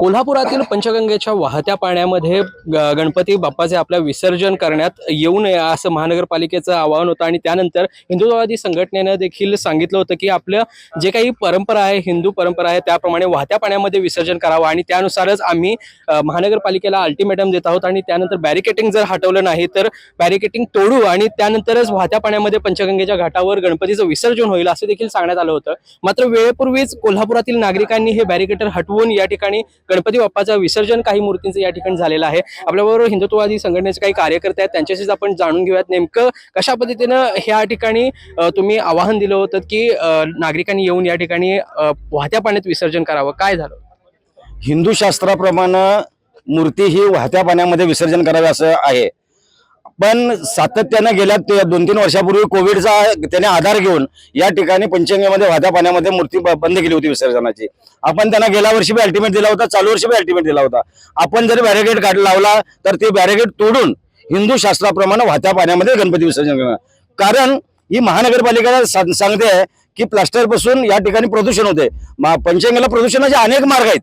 कोल्हापुरातील पंचगंगेच्या वाहत्या पाण्यामध्ये गणपती बाप्पाचे आपल्या विसर्जन करण्यात येऊ नये असं महानगरपालिकेचं आवाहन होतं. आणि त्यानंतर हिंदुत्ववादी संघटनेनं देखील सांगितलं होतं की आपलं जे काही परंपरा आहे हिंदू परंपरा आहे त्याप्रमाणे वाहत्या पाण्यामध्ये विसर्जन करावं. आणि त्यानुसारच आम्ही महानगरपालिकेला अल्टिमेटम देत आहोत. आणि त्यानंतर बॅरिकेटिंग जर हटवलं नाही तर बॅरिकेटिंग तोडू आणि त्यानंतरच वाहत्या पाण्यामध्ये पंचगंगेच्या घाटावर गणपतीचं विसर्जन होईल असं देखील सांगण्यात आलं होतं. मात्र वेळेपूर्वीच कोल्हापुरातील नागरिकांनी हे बॅरिकेटर हटवून या ठिकाणी गणपती बाप्पाचं विसर्जन काही मूर्तींचं या ठिकाणी झालेलं आहे. आपल्याबरोबर हिंदुत्ववादी संघटनेचे काही कार्यकर्ते आहेत त्यांच्याशीच आपण जाणून घेऊयात नेमकं कशा पद्धतीनं ह्या ठिकाणी तुम्ही आवाहन दिलं होतं की नागरिकांनी येऊन या ठिकाणी वाहत्या पाण्यात विसर्जन करावं? काय झालं? हिंदू शास्त्राप्रमाणे मूर्ती ही वाहत्या पाण्यामध्ये विसर्जन करावे असं आहे. पण सातत्यानं गेल्या ते- दोन तीन वर्षापूर्वी कोविडचा त्याने आधार घेऊन या ठिकाणी पंचंगेमध्ये वाहत्या पाण्यामध्ये मूर्ती ब- बंद केली होती विसर्जनाची. आपण त्यांना गेल्या वर्षी बी अल्टिमेट दिला होता चालू वर्षी बी अल्टिमेट दिला होता. आपण जर बॅरिकेड काढ लावला तर ते बॅरिगेट तोडून हिंदू शास्त्राप्रमाणे वाहत्या पाण्यामध्ये गणपती विसर्जन करणार. कारण ही महानगरपालिका सांग- सांगते आहे की प्लास्टरपासून या ठिकाणी प्रदूषण होते. मा- प्रदूषणाचे अनेक मार्ग आहेत.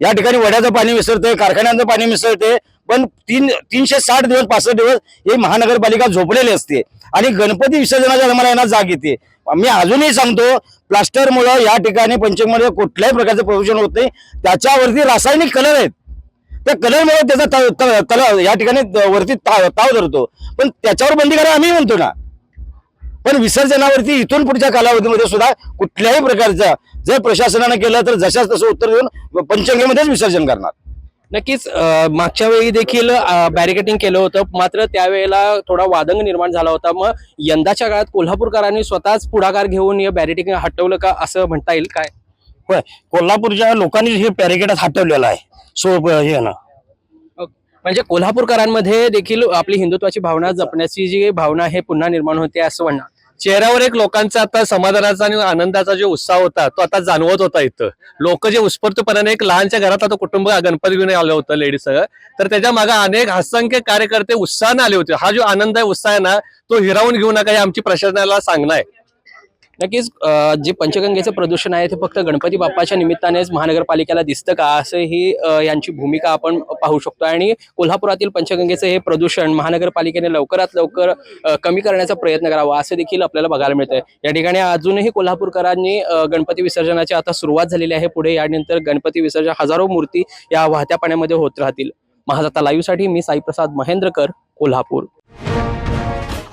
या ठिकाणी वड्याचं पाणी मिसळते कारखान्याचं पाणी मिसळते पण तीन तीनशे साठ दिवस पासष्ट दिवस ही महानगरपालिका झोपलेली असते. आणि गणपती विसर्जनाच्या टायमाला यांना जाग येते. मी अजूनही सांगतो प्लास्टरमुळं या ठिकाणी पंचगंगेमध्ये कुठल्याही प्रकारचं प्रदूषण होत नाही. त्याच्यावरती रासायनिक कलर आहेत. त्या कलरमुळे त्याचा त- या ठिकाणी वरती ताव ताव धरतो. पण त्याच्यावर बंदी करा आम्ही म्हणतो ना. पण विसर्जनावरती इथून पुढच्या कालावधीमध्ये सुद्धा कुठल्याही प्रकारचं जर प्रशासनानं केलं तर जशाच तसं उत्तर देऊन पंचंगेमध्येच विसर्जन करणार. नक्कीच मागच्या वेळी देखील बॅरिकेटिंग केलं होतं. मात्र त्यावेळेला थोडा वादंग निर्माण झाला होता. मग यंदाच्या काळात कोल्हापूरकरांनी स्वतःच पुढाकार घेऊन हे बॅरिकेटिंग हटवलं का असं म्हणता येईल काय? होय. कोल्हापूरच्या लोकांनी हे पॅरिकेटात हटवलेलं आहे. सो हे ना. म्हणजे कोल्हापूरकरांमध्ये देखील आपली हिंदुत्वाची भावना जपण्याची जी भावना आहे पुन्हा निर्माण होते असं म्हणणं चेहऱ्यावर एक लोकांचा आता समाधानाचा आणि आनंदाचा जो उत्साह होता तो आता जाणवत होता इथं. लोक जे उत्स्फूर्तपणाने एक लहानच्या घरात आता कुटुंब गणपती घेऊन आलं होतं लेडीज सगळं. तर त्याच्यामागे अनेक असंख्य कार्यकर्ते उत्साहाने आले होते. हा जो आनंद आहे उत्साह आहे ना तो हिरावून घेऊ नका हे आमची प्रशासनाला सांगणं आहे. नक्कीच जे पंचगंगेचं प्रदूषण आहे ते फक्त गणपती बाप्पाच्या निमित्तानेच महानगरपालिकेला दिसतं का? असं ही यांची भूमिका आपण पाहू शकतो. आणि कोल्हापुरातील पंचगंगेचं हे प्रदूषण महानगरपालिकेने लवकरात लवकर कमी करण्याचा प्रयत्न करावा असं देखील आपल्याला बघायला मिळतंय. या ठिकाणी अजूनही कोल्हापूरकरांनी गणपती विसर्जनाची आता सुरुवात झालेली आहे. पुढे यानंतर गणपती विसर्जन हजारो मूर्ती या वाहत्या पाण्यामध्ये होत राहतील. महाजाता लाईव्हसाठी मी साईप्रसाद महेंद्रकर कोल्हापूर.